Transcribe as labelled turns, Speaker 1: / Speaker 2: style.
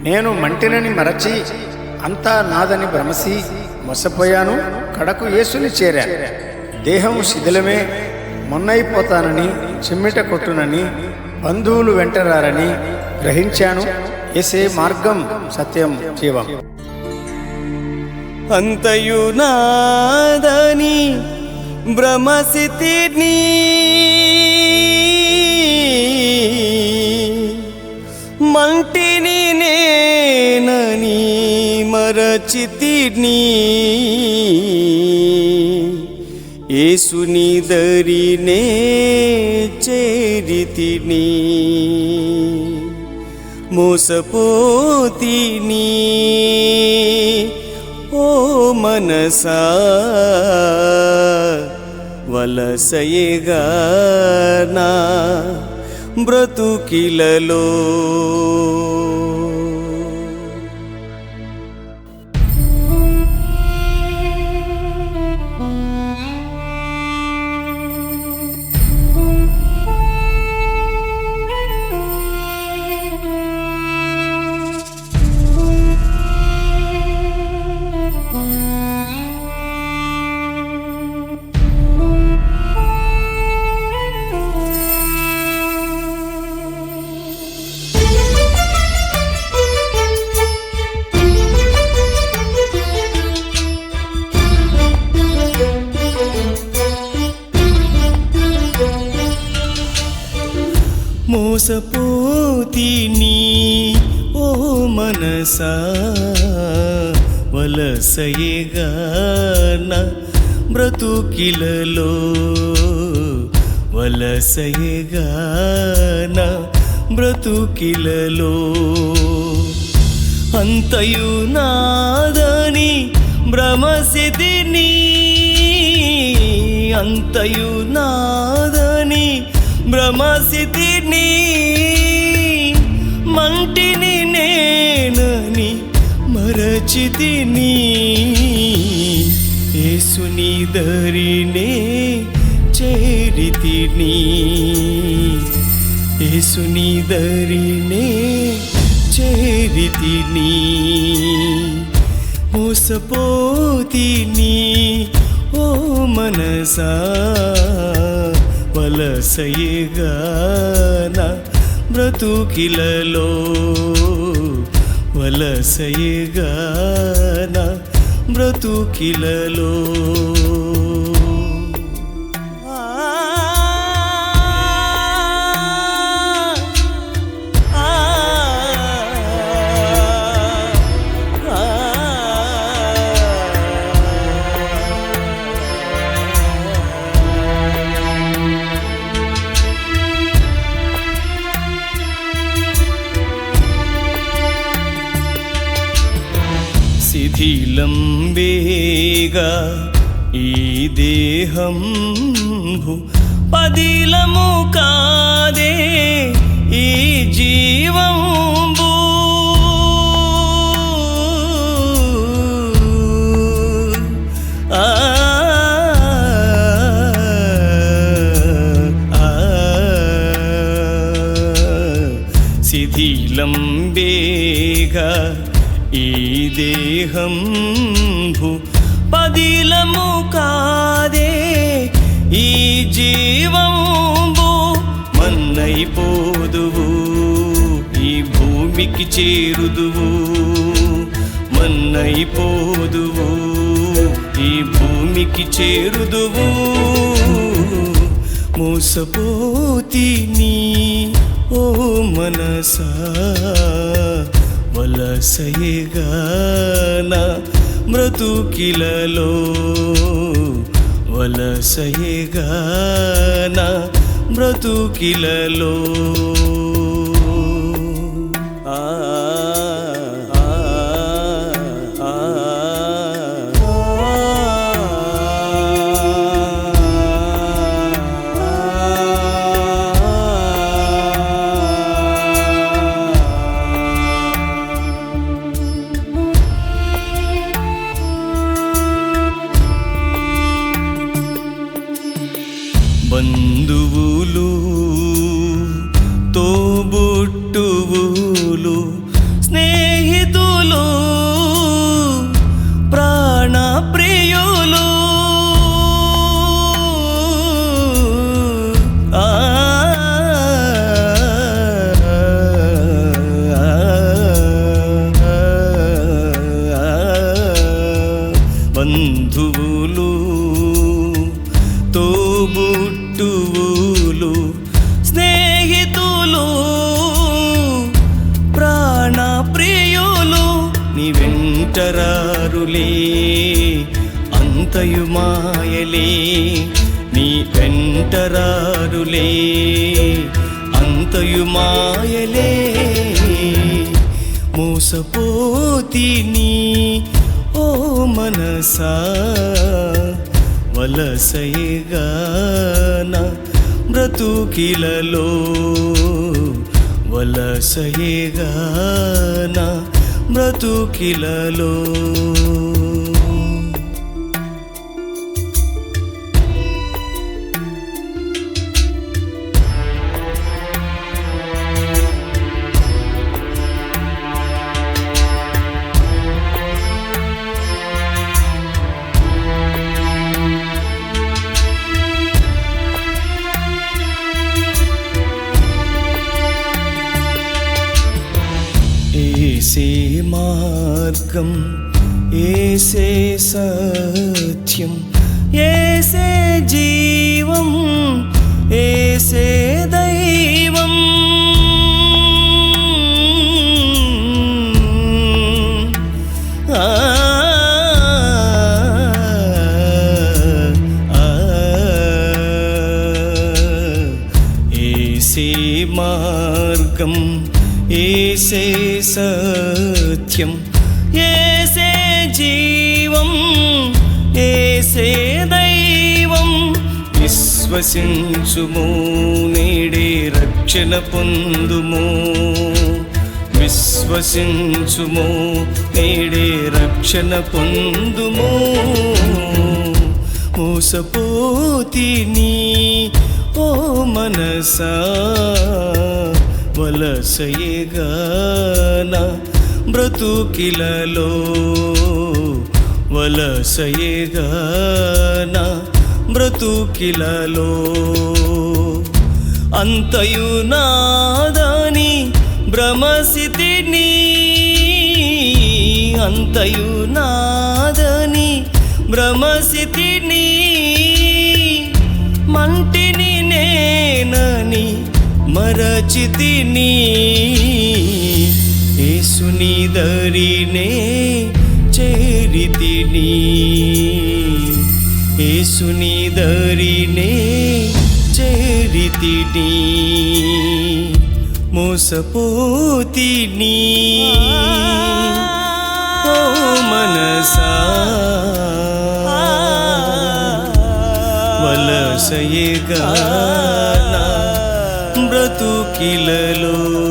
Speaker 1: నేను మంటినని మరచి అంతా నాదని భ్రమసి మోసపోయాను. కడకు యేసుని చేరా. దేహం శిథిలమే. మొన్నైపోతానని చిమ్మిట కొట్టునని బంధువులు వెంటరారని గ్రహించాను. ఎసే మార్గం సత్యం జీవం.
Speaker 2: అంతయు నాదని మంటిని నేనని మరచితిని. ఏసుని దరినే చేరితిని. మోసపోతిని. ఓ మనసా వలసయగా నా బ్రతుకిలలో. మోసపోతిని ఓ మనసా వలసయేగా బ్రతుకిలలో వలసయేగా బ్రతుకిలలో. అంతయు నాదని భ్రమసిదిని అంతయు నా భ్రమసిదిని మంటిని నేనని మరచితిని. ఏసుని దరినే చేరితిని. ఏసుని దరినే చేరితిని. మోసపోతిని ఓ మనసా. వలసయేగా నా బ్రతుకిలలో వలసయేగా బ్రతుకిలలో శిథిలం వేగా ఈ దేహం పదిలము కాదే ఈ జీవంబు ఆ ఆ శిథిలం వేగా ఈ దేహం భూ పదిలము కాదే ఈ జీవంబు మన్నైపోదువు ఈ భూమికి చేరుదువు మన్నైపోదువు ఈ భూమికి చేరుదువు. మోసపోతి నీ ఓ మనసా వలసయేగా మృతుకిలలో వలసయేగా మృతుకిలలో ఆ బంధువులు బుట్టువులు స్నేహితులు ప్రాణప్రియులు నీ వెంటరారులే అంతయు మాయలే నీ వెంటరారులే అంతయు మాయలే మోసపోతి నీ ఓ మనసా వలసయగాన బ్రతుకిలలో వలసయగాన బ్రతుకిలలో ఏసే మార్గం ఏసే సత్యం ఏసే జీవం ఏసే దైవం ఆ ఏసే మార్గం ఏసే సత్యం ఏసే జీవం ఏసే దైవం. విశ్వసించుము నేడే రక్షణ పొందుము. విశ్వసించుము నేడే రక్షణ పొందుము. మోసపోతిని ఓ మనసా వలసయేగల బ్రతుకిలలో వలసయేగల బ్రతుకిలలో అంతయు నాదని భ్రమసితిని అంతయు నాదని భ్రమసితిని మంటిని నేనని మరచితిని. యేసుని దరినే చేరితిని. యేసుని దరినే చేరితిని. మోసపోతిని. ఓ మనసా. వలసయగా నా బ్రతుకిలలో.